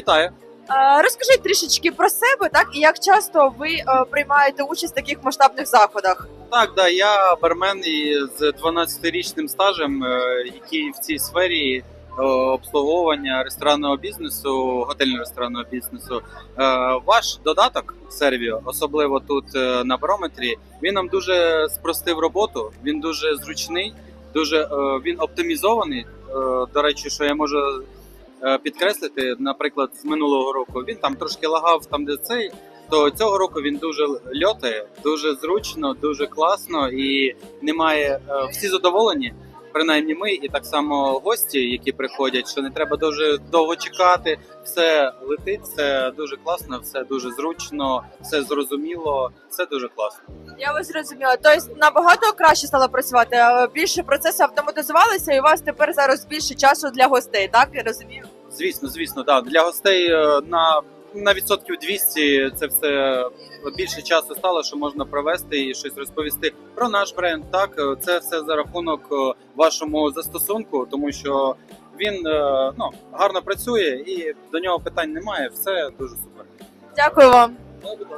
Вітаю! Е, Розкажіть трішечки про себе, так і як часто ви е, приймаєте участь в таких масштабних заходах? Так, да, я бармен і з 12-річним стажем, е, який в цій сфері обслуговування ресторанного бізнесу, готельно-ресторанного бізнесу. Ваш додаток Сервіо, особливо тут на барометрі, він нам дуже спростив роботу. Він дуже зручний, дуже він оптимізований. До речі, що я можу підкреслити, наприклад, з минулого року він там трошки лагав, там де цей. То цього року він дуже льотає, дуже зручно, дуже класно і немає е, всі задоволені. Принаймні ми, і так само гості, які приходять, що не треба дуже довго чекати. Все летить, все дуже класно, все дуже зручно, все зрозуміло, все дуже класно. Я вас зрозуміла. Тобто набагато краще стало працювати. а Більше процеси автоматизувалися, і у вас тепер зараз більше часу для гостей, так я розумію? Звісно, звісно, да. Для гостей е, на, на відсотків 200 це все більше часу стало, що можна провести і щось розповісти про наш бренд. Так, е, це все за рахунок е, вашому застосунку, тому що він е, ну, гарно працює і до нього питань немає. Все дуже супер. Дякую вам. Ну, будь ласка.